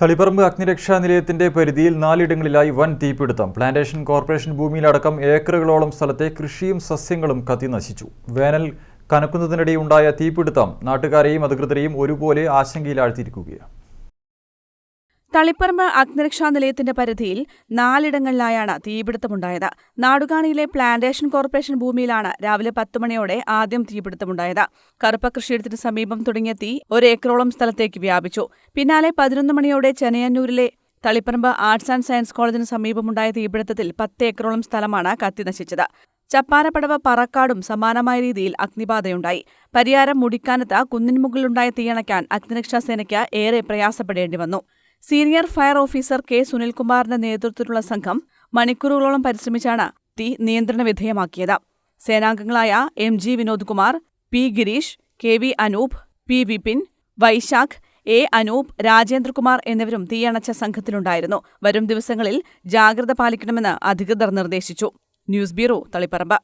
തളിപ്പറമ്പ് അഗ്നിരക്ഷാ നിലയത്തിന്റെ പരിധിയിൽ നാലിടങ്ങളിലായി വൻ തീപിടുത്തം. പ്ലാന്റേഷൻ കോർപ്പറേഷൻ ഭൂമിയിലടക്കം ഏക്കറുകളോളം സ്ഥലത്തെ കൃഷിയും സസ്യങ്ങളും കത്തിനശിച്ചു വേനൽ കനക്കുന്നതിനിടെയുണ്ടായ തീപിടുത്തം നാട്ടുകാരെയും അധികൃതരെയും ഒരുപോലെ ആശങ്കയിലാഴ്ത്തിയിരിക്കുകയാണ്. തളിപ്പറമ്പ് അഗ്നിരക്ഷാ നിലയത്തിന്റെ പരിധിയിൽ നാലിടങ്ങളിലായാണ് തീപിടുത്തമുണ്ടായത്. നാടുകാണിയിലെ പ്ലാന്റേഷൻ കോർപ്പറേഷൻ ഭൂമിയിലാണ് രാവിലെ പത്ത് മണിയോടെ ആദ്യം തീപിടുത്തമുണ്ടായത്. കറുപ്പ കൃഷിയിടത്തിന് സമീപം തുടങ്ങിയ തീ ഒരേക്കറോളം സ്ഥലത്തേക്ക് വ്യാപിച്ചു. പിന്നാലെ പതിനൊന്ന് മണിയോടെ ചെനയന്നൂരിലെ തളിപ്പറമ്പ് ആർട്സ് ആൻഡ് സയൻസ് കോളേജിന് സമീപമുണ്ടായ തീപിടുത്തത്തിൽ പത്ത് ഏക്കറോളം സ്ഥലമാണ് കത്തിനശിച്ചത് ചപ്പാരപ്പടവ് പറക്കാടും സമാനമായ രീതിയിൽ അഗ്നിബാധയുണ്ടായി. പരിയാരം മുടിക്കാനത്ത് കുന്നിൻമുകളിലുണ്ടായ തീയണയ്ക്കാൻ അഗ്നിരക്ഷാസേനയ്ക്ക് ഏറെ പ്രയാസപ്പെടേണ്ടി വന്നു സീനിയർ ഫയർ ഓഫീസർ കെ സുനിൽകുമാറിന്റെ നേതൃത്വത്തിലുള്ള സംഘം മണിക്കൂറുകളോളം പരിശ്രമിച്ചാണ് തീ നിയന്ത്രണ വിധേയമാക്കിയത്. സേനാംഗങ്ങളായ M G Vinodkumar P Girish K V Anoop P Vipin Vaishakh A Anoop Rajendrakumar എന്നിവരും തീയണച്ച സംഘത്തിലുണ്ടായിരുന്നു. വരും ദിവസങ്ങളിൽ ജാഗ്രത പാലിക്കണമെന്ന് അധികൃതർ നിർദ്ദേശിച്ചു. News bureau Taliparamba.